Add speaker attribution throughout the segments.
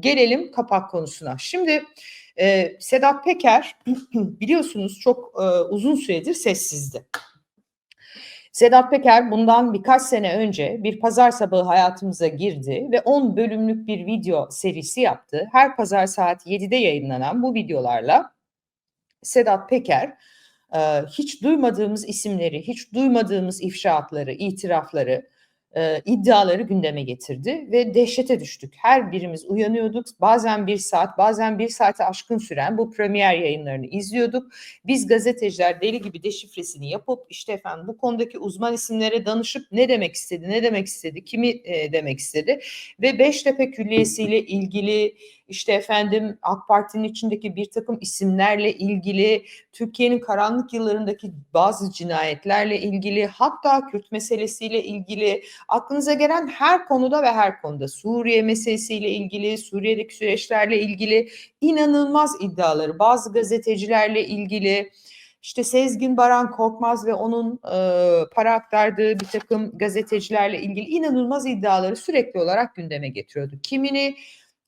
Speaker 1: Gelelim kapak konusuna. Şimdi e, Sedat Peker biliyorsunuz çok e, uzun süredir sessizdi. Sedat Peker bundan birkaç sene önce bir pazar sabahı hayatımıza girdi ve 10 bölümlük bir video serisi yaptı. Her pazar saat 7'de yayınlanan bu videolarla Sedat Peker e, hiç duymadığımız isimleri, hiç duymadığımız ifşaatları, itirafları, e, iddiaları gündeme getirdi ve dehşete düştük. Her birimiz uyanıyorduk. Bazen bir saat, bazen bir saate aşkın süren bu premier yayınlarını izliyorduk. Biz gazeteciler deli gibi deşifresini yapıp işte efendim bu konudaki uzman isimlere danışıp ne demek istedi, ne demek istedi, kimi e, demek istedi ve Beştepe Külliyesi ile ilgili işte efendim AK Parti'nin içindeki bir takım isimlerle ilgili, Türkiye'nin karanlık yıllarındaki bazı cinayetlerle ilgili, hatta Kürt meselesiyle ilgili, aklınıza gelen her konuda ve her konuda Suriye meselesiyle ilgili, Suriye'deki süreçlerle ilgili inanılmaz iddiaları, bazı gazetecilerle ilgili, işte Sezgin Baran Korkmaz ve onun e, para aktardığı bir takım gazetecilerle ilgili inanılmaz iddiaları sürekli olarak gündeme getiriyordu. Kimini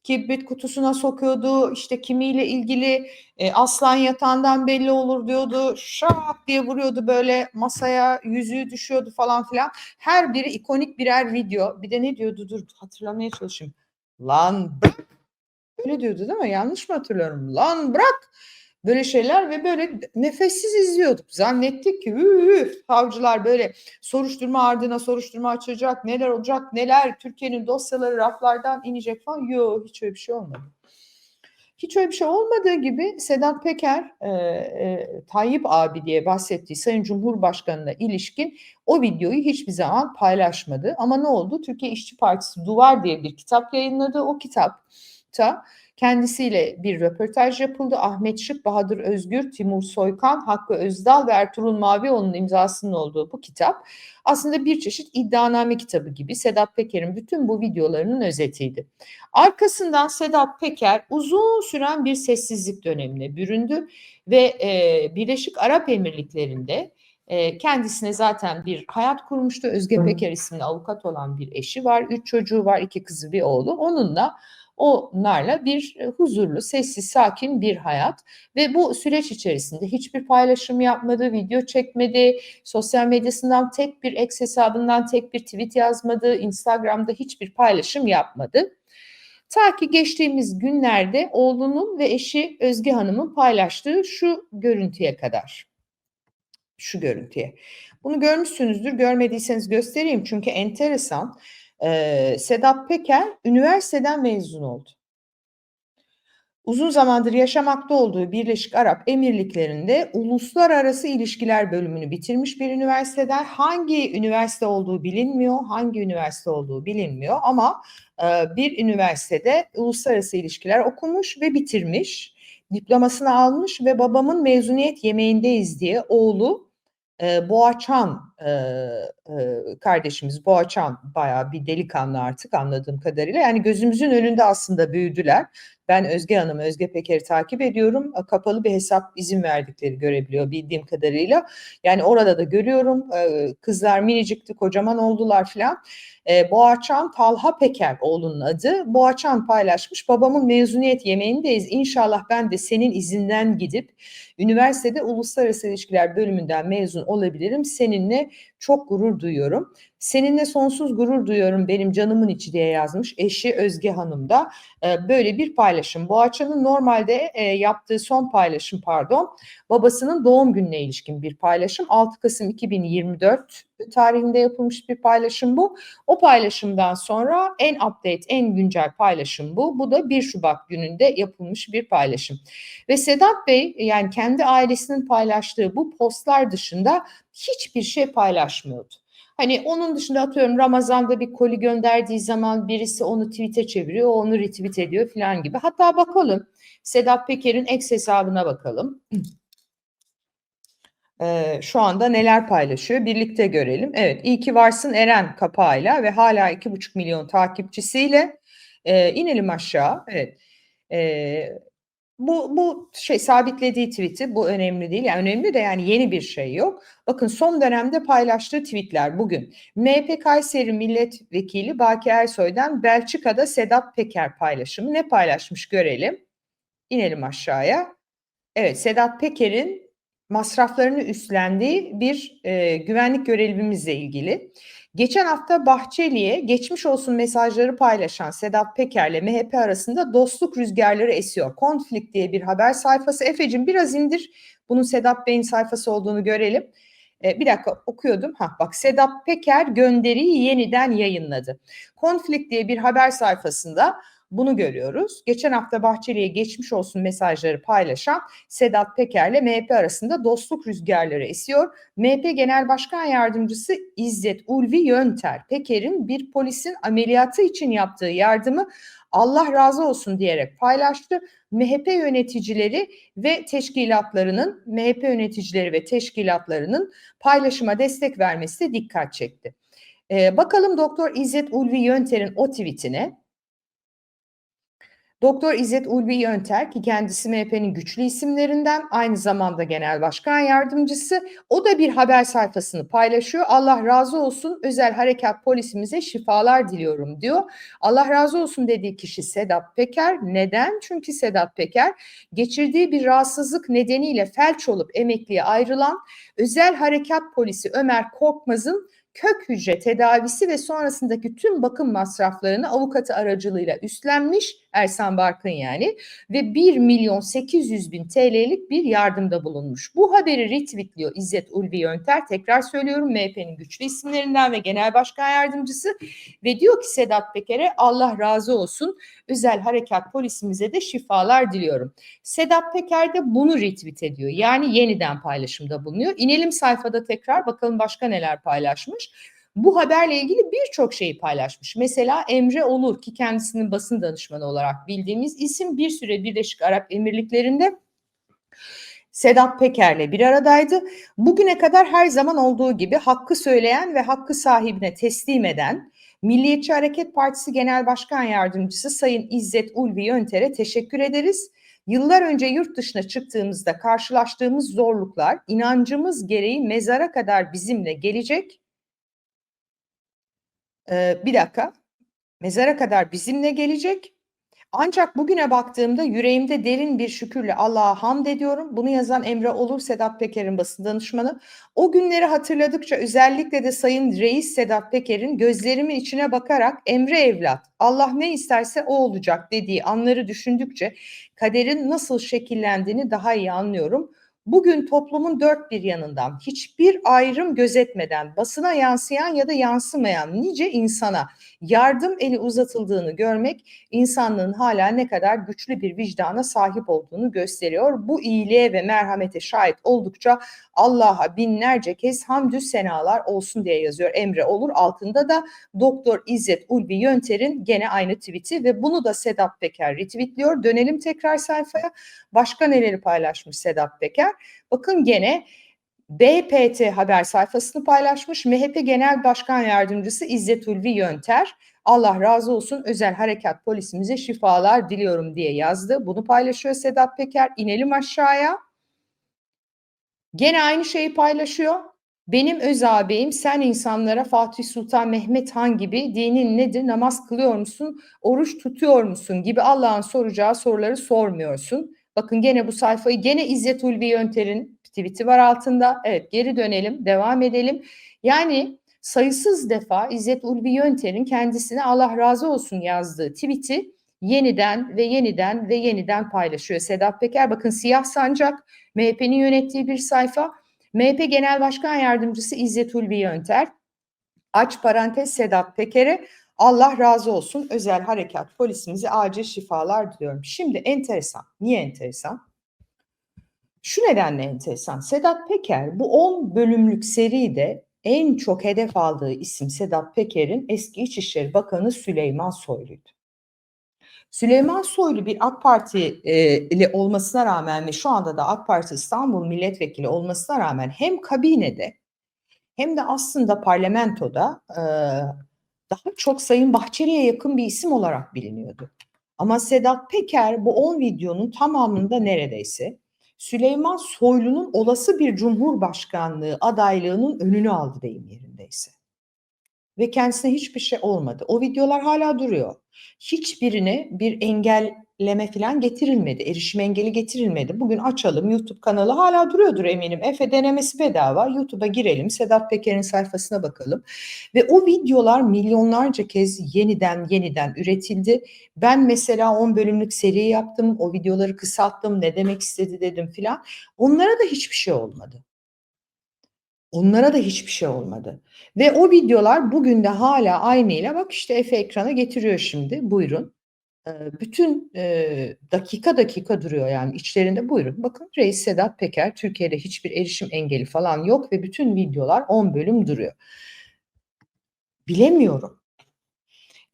Speaker 1: kibrit kutusuna sokuyordu. İşte kimiyle ilgili e, aslan yatağından belli olur diyordu. Şak diye vuruyordu böyle masaya yüzüğü düşüyordu falan filan. Her biri ikonik birer video. Bir de ne diyordu dur hatırlamaya çalışayım. Lan bırak. Öyle diyordu değil mi? Yanlış mı hatırlıyorum? Lan bırak böyle şeyler ve böyle nefessiz izliyorduk. Zannettik ki üf, savcılar böyle soruşturma ardına soruşturma açacak, neler olacak, neler Türkiye'nin dosyaları raflardan inecek falan. Yok hiç öyle bir şey olmadı. Hiç öyle bir şey olmadığı gibi Sedat Peker e, e, Tayyip abi diye bahsettiği Sayın Cumhurbaşkanı'na ilişkin o videoyu hiçbir zaman paylaşmadı. Ama ne oldu? Türkiye İşçi Partisi Duvar diye bir kitap yayınladı. O kitapta Kendisiyle bir röportaj yapıldı. Ahmet Şık, Bahadır Özgür, Timur Soykan, Hakkı Özdal ve Ertuğrul Mavioğlu'nun imzasının olduğu bu kitap aslında bir çeşit iddianame kitabı gibi Sedat Peker'in bütün bu videolarının özetiydi. Arkasından Sedat Peker uzun süren bir sessizlik dönemine büründü ve e, Birleşik Arap Emirlikleri'nde e, kendisine zaten bir hayat kurmuştu. Özge Peker isimli avukat olan bir eşi var. Üç çocuğu var, iki kızı bir oğlu. Onunla onlarla bir e, huzurlu, sessiz, sakin bir hayat ve bu süreç içerisinde hiçbir paylaşım yapmadı, video çekmedi, sosyal medyasından tek bir ex hesabından tek bir tweet yazmadı, Instagram'da hiçbir paylaşım yapmadı. Ta ki geçtiğimiz günlerde oğlunun ve eşi Özge Hanım'ın paylaştığı şu görüntüye kadar. Şu görüntüye. Bunu görmüşsünüzdür. Görmediyseniz göstereyim çünkü enteresan Sedat Peker üniversiteden mezun oldu. Uzun zamandır yaşamakta olduğu Birleşik Arap Emirlikleri'nde uluslararası ilişkiler bölümünü bitirmiş bir üniversiteden hangi üniversite olduğu bilinmiyor, hangi üniversite olduğu bilinmiyor ama bir üniversitede uluslararası ilişkiler okumuş ve bitirmiş, diplomasını almış ve babamın mezuniyet yemeğindeyiz diye oğlu Boğaçan e, kardeşimiz Boğaçan bayağı bir delikanlı artık anladığım kadarıyla. Yani gözümüzün önünde aslında büyüdüler. Ben Özge Hanım, Özge Peker'i takip ediyorum. Kapalı bir hesap izin verdikleri görebiliyor bildiğim kadarıyla. Yani orada da görüyorum kızlar minicikti, kocaman oldular filan. Boğaçan Talha Peker oğlunun adı. Boğaçan paylaşmış. Babamın mezuniyet yemeğindeyiz. İnşallah ben de senin izinden gidip üniversitede uluslararası ilişkiler bölümünden mezun olabilirim. Seninle çok gurur duyuyorum. Seninle sonsuz gurur duyuyorum benim canımın içi diye yazmış eşi Özge Hanım da e, böyle bir paylaşım. Boğaçan'ın normalde e, yaptığı son paylaşım pardon babasının doğum gününe ilişkin bir paylaşım. 6 Kasım 2024 tarihinde yapılmış bir paylaşım bu. O paylaşımdan sonra en update, en güncel paylaşım bu. Bu da 1 Şubat gününde yapılmış bir paylaşım. Ve Sedat Bey yani kendi ailesinin paylaştığı bu postlar dışında hiçbir şey paylaşmıyordu. Hani onun dışında atıyorum Ramazan'da bir koli gönderdiği zaman birisi onu tweet'e çeviriyor, onu retweet ediyor falan gibi. Hatta bakalım Sedat Peker'in ex hesabına bakalım. Ee, şu anda neler paylaşıyor birlikte görelim. Evet iyi ki varsın Eren kapağıyla ve hala iki buçuk milyon takipçisiyle e, inelim aşağı. Evet. E, bu, bu şey sabitlediği tweet'i bu önemli değil. Yani önemli de yani yeni bir şey yok. Bakın son dönemde paylaştığı tweetler bugün. MHP Kayseri Milletvekili Baki Ersoy'dan Belçika'da Sedat Peker paylaşımı. Ne paylaşmış görelim. İnelim aşağıya. Evet Sedat Peker'in masraflarını üstlendiği bir e, güvenlik görevlimizle ilgili. Geçen hafta Bahçeli'ye geçmiş olsun mesajları paylaşan Sedat Peker'le MHP arasında dostluk rüzgarları esiyor. Konflikt diye bir haber sayfası. Efe'cim biraz indir. Bunun Sedat Bey'in sayfası olduğunu görelim. Ee, bir dakika okuyordum. Ha bak Sedat Peker gönderiyi yeniden yayınladı. Konflikt diye bir haber sayfasında bunu görüyoruz. Geçen hafta Bahçeli'ye geçmiş olsun mesajları paylaşan Sedat Peker'le MHP arasında dostluk rüzgarları esiyor. MHP Genel Başkan Yardımcısı İzzet Ulvi Yönter, Peker'in bir polisin ameliyatı için yaptığı yardımı Allah razı olsun diyerek paylaştı. MHP yöneticileri ve teşkilatlarının, MHP yöneticileri ve teşkilatlarının paylaşıma destek vermesi de dikkat çekti. Ee, bakalım Doktor İzzet Ulvi Yönter'in o tweetine. Doktor İzzet Ulvi Yönter ki kendisi MHP'nin güçlü isimlerinden aynı zamanda genel başkan yardımcısı. O da bir haber sayfasını paylaşıyor. Allah razı olsun özel harekat polisimize şifalar diliyorum diyor. Allah razı olsun dediği kişi Sedat Peker. Neden? Çünkü Sedat Peker geçirdiği bir rahatsızlık nedeniyle felç olup emekliye ayrılan özel harekat polisi Ömer Korkmaz'ın kök hücre tedavisi ve sonrasındaki tüm bakım masraflarını avukatı aracılığıyla üstlenmiş Ersan Barkın yani ve 1 milyon 800 bin TL'lik bir yardımda bulunmuş. Bu haberi retweetliyor İzzet Ulvi Yönter. Tekrar söylüyorum MHP'nin güçlü isimlerinden ve genel başkan yardımcısı ve diyor ki Sedat Peker'e Allah razı olsun özel harekat polisimize de şifalar diliyorum. Sedat Peker de bunu retweet ediyor. Yani yeniden paylaşımda bulunuyor. İnelim sayfada tekrar bakalım başka neler paylaşmış bu haberle ilgili birçok şeyi paylaşmış. Mesela Emre Olur ki kendisinin basın danışmanı olarak bildiğimiz isim bir süre Birleşik Arap Emirlikleri'nde Sedat Peker'le bir aradaydı. Bugüne kadar her zaman olduğu gibi hakkı söyleyen ve hakkı sahibine teslim eden Milliyetçi Hareket Partisi Genel Başkan Yardımcısı Sayın İzzet Ulvi Yönter'e teşekkür ederiz. Yıllar önce yurt dışına çıktığımızda karşılaştığımız zorluklar inancımız gereği mezara kadar bizimle gelecek Eee, bir dakika. Mezara kadar bizimle gelecek. Ancak bugüne baktığımda yüreğimde derin bir şükürle Allah'a hamd ediyorum. Bunu yazan Emre Olur Sedat Peker'in basın danışmanı. O günleri hatırladıkça özellikle de Sayın Reis Sedat Peker'in gözlerimin içine bakarak Emre evlat Allah ne isterse o olacak dediği anları düşündükçe kaderin nasıl şekillendiğini daha iyi anlıyorum. Bugün toplumun dört bir yanından hiçbir ayrım gözetmeden basına yansıyan ya da yansımayan nice insana yardım eli uzatıldığını görmek insanlığın hala ne kadar güçlü bir vicdana sahip olduğunu gösteriyor. Bu iyiliğe ve merhamete şahit oldukça Allah'a binlerce kez hamdü senalar olsun diye yazıyor Emre Olur. Altında da Doktor İzzet Ulvi Yönter'in gene aynı tweet'i ve bunu da Sedat Peker retweetliyor. Dönelim tekrar sayfaya. Başka neleri paylaşmış Sedat Peker? Bakın gene BPT haber sayfasını paylaşmış. MHP Genel Başkan Yardımcısı İzzet Ulvi Yönter. Allah razı olsun özel harekat polisimize şifalar diliyorum diye yazdı. Bunu paylaşıyor Sedat Peker. İnelim aşağıya. Gene aynı şeyi paylaşıyor. Benim öz ağabeyim sen insanlara Fatih Sultan Mehmet Han gibi dinin nedir namaz kılıyor musun oruç tutuyor musun gibi Allah'ın soracağı soruları sormuyorsun. Bakın gene bu sayfayı gene İzzet Ulvi Yönter'in tweet'i var altında. Evet geri dönelim devam edelim. Yani sayısız defa İzzet Ulvi Yönter'in kendisine Allah razı olsun yazdığı tweet'i yeniden ve yeniden ve yeniden paylaşıyor Sedat Peker. Bakın siyah sancak MHP'nin yönettiği bir sayfa. MHP Genel Başkan Yardımcısı İzzet Ulvi Yönter. Aç parantez Sedat Peker'e Allah razı olsun özel harekat polisimize acil şifalar diliyorum. Şimdi enteresan. Niye enteresan? Şu nedenle enteresan. Sedat Peker bu 10 bölümlük seride en çok hedef aldığı isim Sedat Peker'in eski İçişleri Bakanı Süleyman Soylu'ydu. Süleyman Soylu bir AK Partili olmasına rağmen ve şu anda da AK Parti İstanbul Milletvekili olmasına rağmen hem kabinede hem de aslında parlamentoda daha çok Sayın Bahçeli'ye yakın bir isim olarak biliniyordu. Ama Sedat Peker bu 10 videonun tamamında neredeyse Süleyman Soylu'nun olası bir cumhurbaşkanlığı adaylığının önünü aldı deyim yerindeyse. Ve kendisine hiçbir şey olmadı. O videolar hala duruyor. Hiçbirine bir engelleme falan getirilmedi. Erişim engeli getirilmedi. Bugün açalım YouTube kanalı hala duruyordur eminim. Efe denemesi bedava. YouTube'a girelim. Sedat Peker'in sayfasına bakalım. Ve o videolar milyonlarca kez yeniden yeniden üretildi. Ben mesela 10 bölümlük seri yaptım. O videoları kısalttım. Ne demek istedi dedim filan. Onlara da hiçbir şey olmadı. Onlara da hiçbir şey olmadı. Ve o videolar bugün de hala aynıyla bak işte Efe ekrana getiriyor şimdi. Buyurun. Bütün e, dakika dakika duruyor yani içlerinde buyurun. Bakın Reis Sedat Peker Türkiye'de hiçbir erişim engeli falan yok ve bütün videolar 10 bölüm duruyor. Bilemiyorum.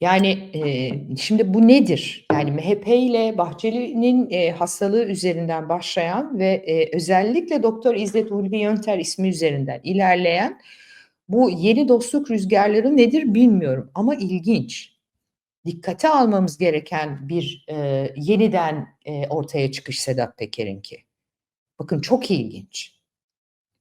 Speaker 1: Yani e, şimdi bu nedir? Yani MHP ile Bahçeli'nin e, hastalığı üzerinden başlayan ve e, özellikle Doktor İzzet Ulvi Yönter ismi üzerinden ilerleyen bu yeni dostluk rüzgarları nedir bilmiyorum ama ilginç. Dikkate almamız gereken bir e, yeniden e, ortaya çıkış Sedat Peker'inki. Bakın çok ilginç.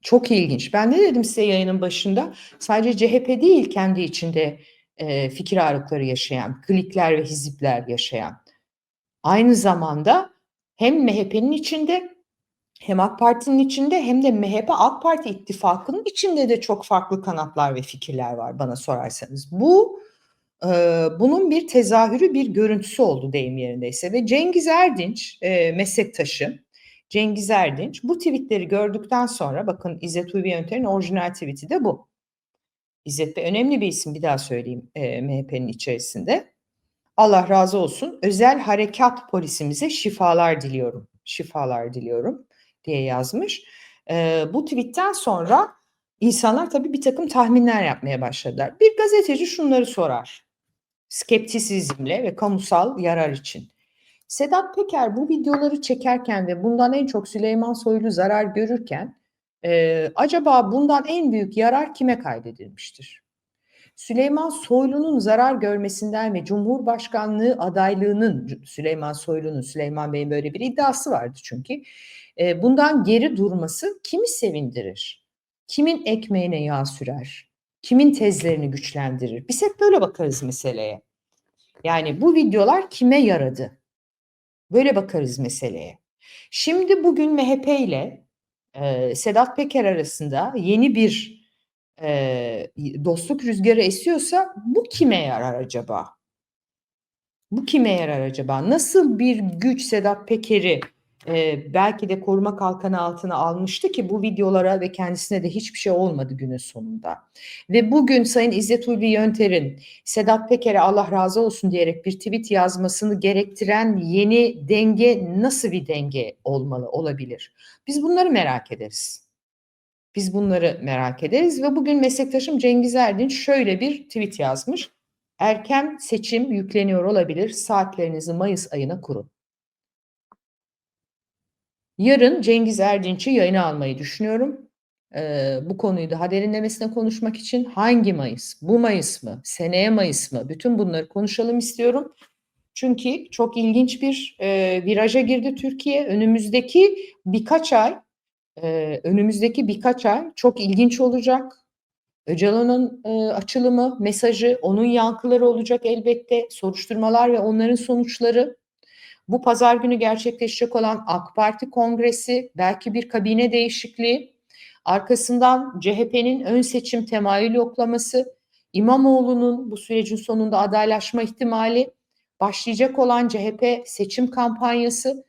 Speaker 1: Çok ilginç. Ben ne dedim size yayının başında? Sadece CHP değil kendi içinde e, fikir ayrılıkları yaşayan, klikler ve hizipler yaşayan. Aynı zamanda hem MHP'nin içinde hem AK Parti'nin içinde hem de MHP AK Parti ittifakının içinde de çok farklı kanatlar ve fikirler var bana sorarsanız. Bu bunun bir tezahürü, bir görüntüsü oldu deyim yerindeyse ve Cengiz Erdinç e, meslektaşım Cengiz Erdinç bu tweetleri gördükten sonra bakın İzzet Ulvi Yönter'in orijinal tweeti de bu. İzzet Bey önemli bir isim bir daha söyleyeyim e, MHP'nin içerisinde. Allah razı olsun. Özel harekat polisimize şifalar diliyorum. Şifalar diliyorum diye yazmış. E, bu tweetten sonra insanlar tabii bir takım tahminler yapmaya başladılar. Bir gazeteci şunları sorar. Skeptisizmle ve kamusal yarar için. Sedat Peker bu videoları çekerken ve bundan en çok Süleyman Soylu zarar görürken e, acaba bundan en büyük yarar kime kaydedilmiştir? Süleyman Soylu'nun zarar görmesinden ve Cumhurbaşkanlığı adaylığının Süleyman Soylu'nun Süleyman Bey'in böyle bir iddiası vardı çünkü. E, bundan geri durması kimi sevindirir? Kimin ekmeğine yağ sürer? Kimin tezlerini güçlendirir? Biz hep böyle bakarız meseleye. Yani bu videolar kime yaradı? Böyle bakarız meseleye. Şimdi bugün MHP ile e, Sedat Peker arasında yeni bir e, dostluk rüzgarı esiyorsa bu kime yarar acaba? Bu kime yarar acaba? Nasıl bir güç Sedat Peker'i e, belki de koruma kalkanı altına almıştı ki bu videolara ve kendisine de hiçbir şey olmadı günün sonunda. Ve bugün Sayın İzzet Ulvi Yönter'in Sedat Peker'e Allah razı olsun diyerek bir tweet yazmasını gerektiren yeni denge nasıl bir denge olmalı olabilir? Biz bunları merak ederiz. Biz bunları merak ederiz ve bugün meslektaşım Cengiz Erdinç şöyle bir tweet yazmış. Erken seçim yükleniyor olabilir. Saatlerinizi Mayıs ayına kurun. Yarın Cengiz Erdinç'i yayına almayı düşünüyorum. Ee, bu konuyu daha derinlemesine konuşmak için hangi Mayıs? Bu Mayıs mı? Seneye Mayıs mı? Bütün bunları konuşalım istiyorum. Çünkü çok ilginç bir e, viraja girdi Türkiye. Önümüzdeki birkaç ay, e, önümüzdeki birkaç ay çok ilginç olacak. Öcalan'ın e, açılımı, mesajı, onun yankıları olacak elbette. Soruşturmalar ve onların sonuçları. Bu pazar günü gerçekleşecek olan AK Parti kongresi, belki bir kabine değişikliği, arkasından CHP'nin ön seçim temayül yoklaması, İmamoğlu'nun bu sürecin sonunda adaylaşma ihtimali, başlayacak olan CHP seçim kampanyası